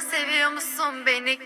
seviyor musun beni?